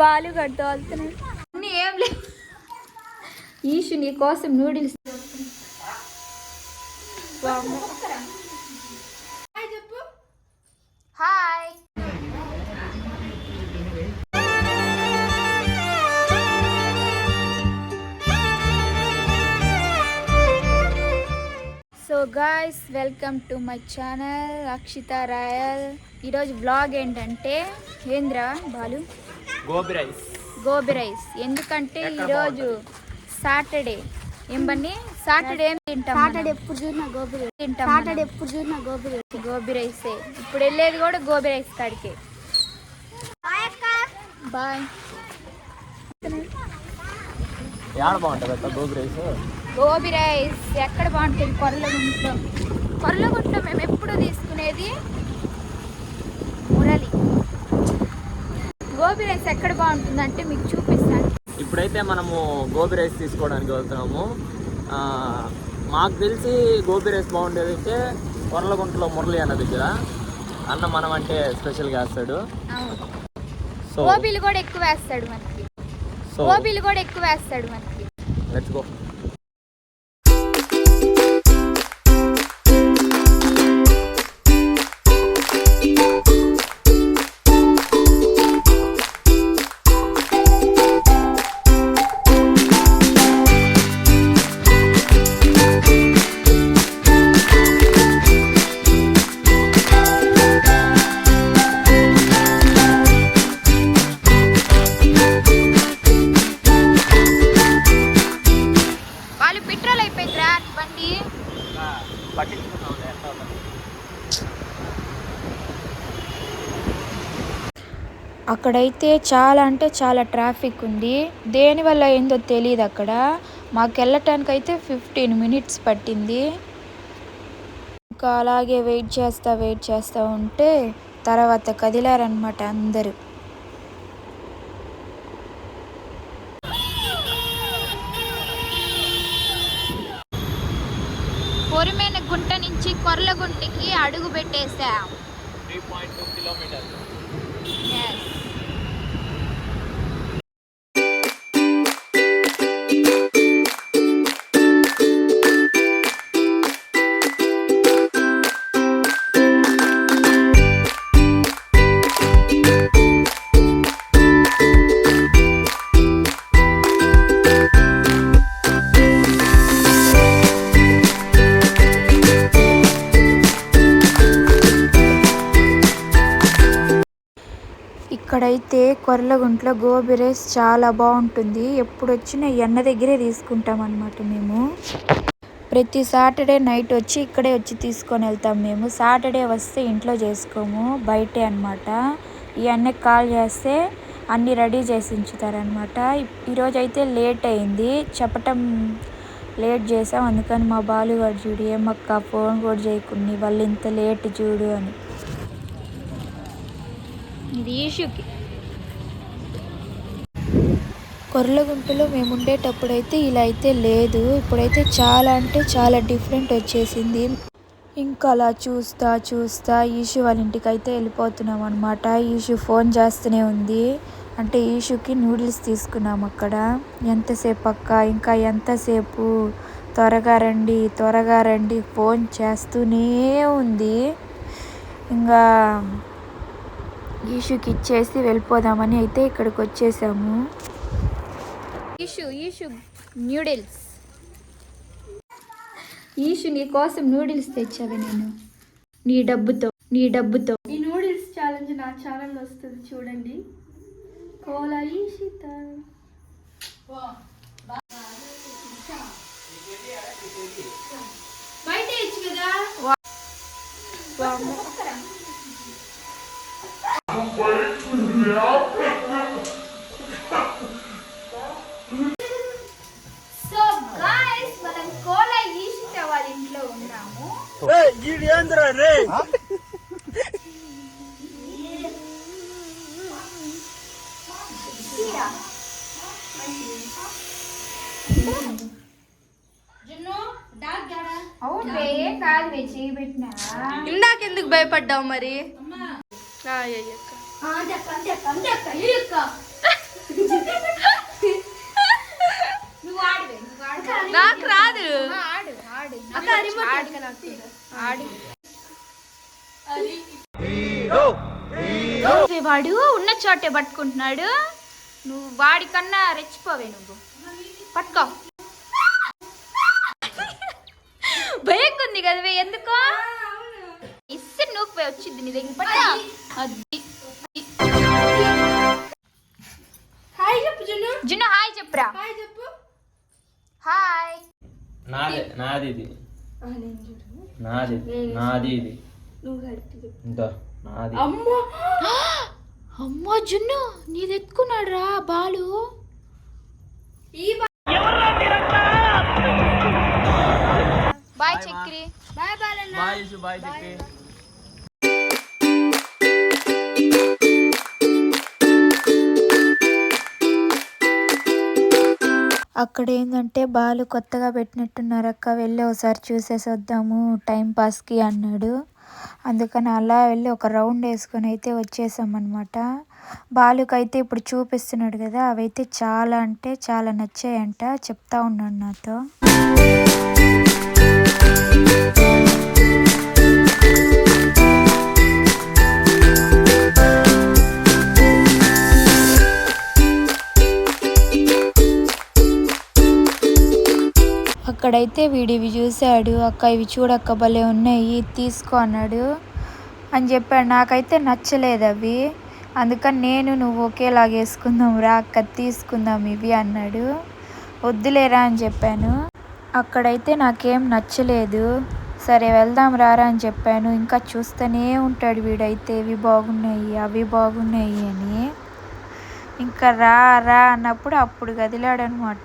బాలు కడుతూ వెళ్తున్నాడు. అన్నీ ఏం ఈషు నీ కోసం noodles guys welcome to my channel Akshita Royal ఈరోజు బ్లాగ్ ఏంటంటే ఏంద్ర బాలు? గోబి రైస్. గోబీ రైస్. ఎందుకంటే ఈరోజు సాటర్డే ఏం బన్నీ సాటర్డే ఏం తింటాం సాటర్డే ఎప్పుడు చూసినా గోబీ రైస్. తింటాం సాటర్డే ఎప్పుడు చూసినా గోబీ రైస్. గోబీ రైసే. ఇప్పుడు వెళ్ళేది కూడా గోబీ రైస్ కాడికే. బాయ్ బాగుంటుంది గోబి రైస్? గోబీ రైస్ ఎక్కడ బాగుంటుంది కొర్రలగుంట్లో కొర్రలగుంట్లో మేము ఎప్పుడు తీసుకునేది? మురళి. గోబీ రైస్ ఎక్కడ బాగుంటుందంటే మీకు చూపిస్తాను. ఇప్పుడైతే మనము గోబి రైస్ తీసుకోవడానికి వెళ్తున్నాము. మాకు తెలిసి గోబి రైస్ బాగుండేది అయితే కొర్లగుంటలో మురళి అన్న దగ్గర. అన్న మనం అంటే స్పెషల్గా వేస్తాడు. సో గోబీలు కూడా ఎక్కువ వేస్తాడు మనకి. గోబీలు కూడా ఎక్కువ వేస్తాడు మనకి. లెట్స్ గో అక్కడైతే చాలా అంటే చాలా ట్రాఫిక్ ఉంది. దేనివల్ల ఏందో తెలియదు అక్కడ. మాకు వెళ్ళటానికి అయితే ఫిఫ్టీన్ మినిట్స్ పట్టింది. ఇంకా అలాగే వెయిట్ చేస్తా వెయిట్ చేస్తూ ఉంటే తర్వాత కదిలారనమాట అందరూ. పొరిమైన గుంట నుంచి కొర్లగుంటికి అడుగు పెట్టేశాం. త్రీ పాయింట్ టూ ఇక్కడైతే కొర్లగుంట్లో గోబీ రైస్ చాలా బాగుంటుంది. ఎప్పుడు వచ్చినా ఎన్న దగ్గరే తీసుకుంటాం అనమాట మేము. ప్రతి సాటర్డే నైట్ వచ్చి ఇక్కడే వచ్చి తీసుకొని వెళ్తాం మేము. సాటర్డే వస్తే ఇంట్లో చేసుకోము బయటే అనమాట అన్నకి కాల్ చేస్తే అన్నీ రెడీ చేసి ఉంచుతారనమాట ఈరోజు అయితే లేట్ అయింది. చెప్పటం లేట్ చేసాం. అందుకని మా బాలుగాడు చూడు ఏమక్క ఫోన్ కూడా చేయకుండా వాళ్ళు ఇంత లేట్ చూడు అని. ఇది ఈషుకి. కొర్లగుంటలో మేము ఉండేటప్పుడు అయితే ఇలా అయితే లేదు. ఇప్పుడైతే చాలా అంటే చాలా డిఫరెంట్ వచ్చేసింది. ఇంకా అలా చూస్తా చూస్తా ఈషు వాళ్ళ ఇంటికి అయితే వెళ్ళిపోతున్నాం అనమాట ఈషు ఫోన్ చేస్తూనే ఉంది. అంటే ఈషుకి నూడిల్స్ తీసుకున్నాం అక్కడ. ఎంతసేపు అక్క? ఇంకా ఎంతసేపు? త్వరగా రండి త్వరగా రండి ఫోన్ చేస్తూనే ఉంది. ఇంకా ఈషుకి ఇచ్చేసి వెళ్ళిపోదామని అయితే ఇక్కడికి వచ్చేసాము ఈషు ఈషు నూడిల్స్. ఈషు నీ కోసం నూడిల్స్ తెచ్చావి నేను. నీ డబ్బుతో నీ డబ్బుతో. ఈ నూడిల్స్ ఛాలెంజ్ నా ఛానల్ వస్తుంది చూడండి. కోలా ఈషిత. బయట ఇచ్చు కదా. సో అక్క నువ్వు ఆడవే నువ్వు ఆడు నాకు రాదు. ఆడు ఆడు. అక్క రిమోట్ ఆడు. వాడు ఉన్న చోటే పట్టుకుంటున్నాడు. నువ్వు వాడికన్నా రెచ్చిపోవే నువ్వు. పట్టుకో. భయంగా ఉంది కదవే ఎందుకో? ఇస్తే నువ్వు పోయి వచ్చింది నీ దగ్గర పట్ట అది. హాయ్ చెప్పు జున్ను. జున్ను హాయ్ చెప్పురా. హాయ్ చెప్పు. హాయ్. నాది నాది ఇది ఆ, నేను చూడు. నాది నాది ఇది. ఇంతో నాది. అమ్మో! అమ్మో జున్ను నీది ఎత్తుకున్నాడు రా బాలు. ఈ bye Chakri. Bye Balanna. Bye bye చెప్పి అక్కడ ఏంటంటే బాలు కొత్తగా పెట్టినట్టున్నారు అక్క వెళ్ళి ఒకసారి చూసేసి వద్దాము టైంపాస్కి అన్నాడు. అందుకని అలా వెళ్ళి ఒక రౌండ్ వేసుకొని అయితే వచ్చేసామన్నమాట. బాలుకైతే ఇప్పుడు చూపిస్తున్నాడు కదా అవైతే చాలా అంటే చాలా నచ్చాయంట చెప్తా ఉన్నాడు నాతో. అక్కడైతే వీడివి చూశాడు. అక్క ఇవి చూడక్క భలే ఉన్నాయి. తీసుకో అన్నాడు. అని చెప్పాడు. నాకైతే నచ్చలేదు అవి. అందుకని నేను నువ్వు ఒకేలాగా వేసుకుందాం రా అక్క తీసుకుందాం ఇవి అన్నాడు. వద్దులేరా అని చెప్పాను. అక్కడైతే నాకేం నచ్చలేదు. సరే వెళ్దాం రారా అని చెప్పాను. ఇంకా చూస్తూనే ఉంటాడు వీడైతే. ఇవి బాగున్నాయి అవి బాగున్నాయి అని. ఇంకా రా రా అన్నప్పుడు అప్పుడు కదిలాడనమాట